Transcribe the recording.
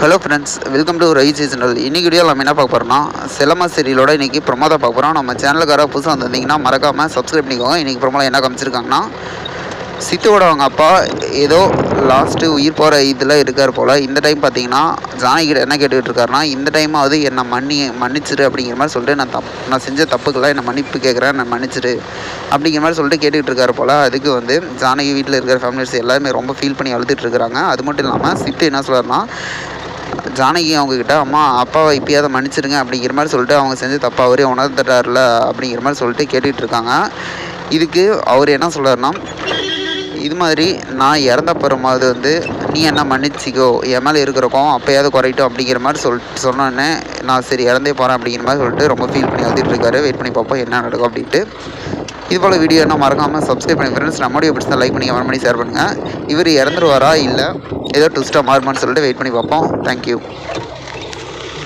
Hello friends welcome to rice seasonal இன்னைக்கு video நம்ம என்ன பார்க்க போகிறோம்னா சிலமா சீரியலோட இன்றைக்கி ப்ரொமோதை பார்க்க போகிறோம் நம்ம சேனலுக்கார புதுசாக வந்திருந்தீங்கன்னா மறக்காமல் சப்ஸ்கிரைப் பண்ணிக்கோங்க. இன்றைக்கி பிரமாதம் என்ன காமிச்சிருக்காங்கன்னா சித்துவோட அவங்க அப்பா ஏதோ லாஸ்ட்டு உயிர் போகிற இதில் இருக்கார் போல். இந்த டைம் பார்த்தீங்கன்னா ஜானகிட்ட என்ன கேட்டுக்கிட்டு இருக்காருன்னா இந்த டைமாவது என்னை மன்னி மன்னிச்சிரு அப்படிங்கிற மாதிரி சொல்லிட்டு நான் தப் நான் செஞ்ச தப்புக்கெல்லாம் என்னை மன்னிப்பு கேட்குறேன் நான் மன்னிச்சிரு அப்படிங்கிற மாதிரி சொல்லிட்டு கேட்டுக்கிட்டு இருக்காரு போல். அதுக்கு வந்து ஜானகி வீட்டில் இருக்கிற ஃபேமிலிஸ் எல்லாருமே ரொம்ப ஃபீல் பண்ணி அழுதுட்டு இருக்கிறாங்க. அது மட்டும் இல்லாமல் சித்து என்ன சொல்கிறாருன்னா ஜானகி அவங்கக்கிட்ட அம்மா அப்பாவை இப்பயாவது மன்னிச்சிருங்க அப்படிங்கிற மாதிரி சொல்லிட்டு அவங்க செஞ்ச தப்பா அவரே உணர்ந்துட்டார்ல அப்படிங்கிற மாதிரி சொல்லிட்டு கேட்டுகிட்டு இருக்காங்க. இதுக்கு அவர் என்ன சொல்கிறாருன்னா இது மாதிரி நான் இறந்த போகிறமாவது வந்து நீ என்ன மன்னிச்சிக்கோ என் மேலே இருக்கிறக்கோ அப்போயாவது குறையட்டும் அப்படிங்கிற மாதிரி சொல் சொன்னோன்னே நான் சரி இறந்தே போகிறேன் அப்படிங்கிற மாதிரி சொல்லிட்டு ரொம்ப ஃபீல் பண்ணி வந்துட்டு இருக்காரு. வெயிட் பண்ணி பார்ப்போம் என்ன நடக்கும் அப்படின்ட்டு. இது போல் வீடியோ என்ன மறக்காமல் சப்ஸ்கிரைப் பண்ணி ஃப்ரெண்ட்ஸ் நம்மளுடைய பிடிச்சா லைக் பண்ணி கமெண்ட் பண்ணி ஷேர் பண்ணுங்கள் இவர் இறந்துருவாரா? இல்லை. ஏதோ ட்விஸ்ட்டாக மாறுமான்னு சொல்லிட்டு வெயிட் பண்ணி பார்ப்போம். தேங்க்யூ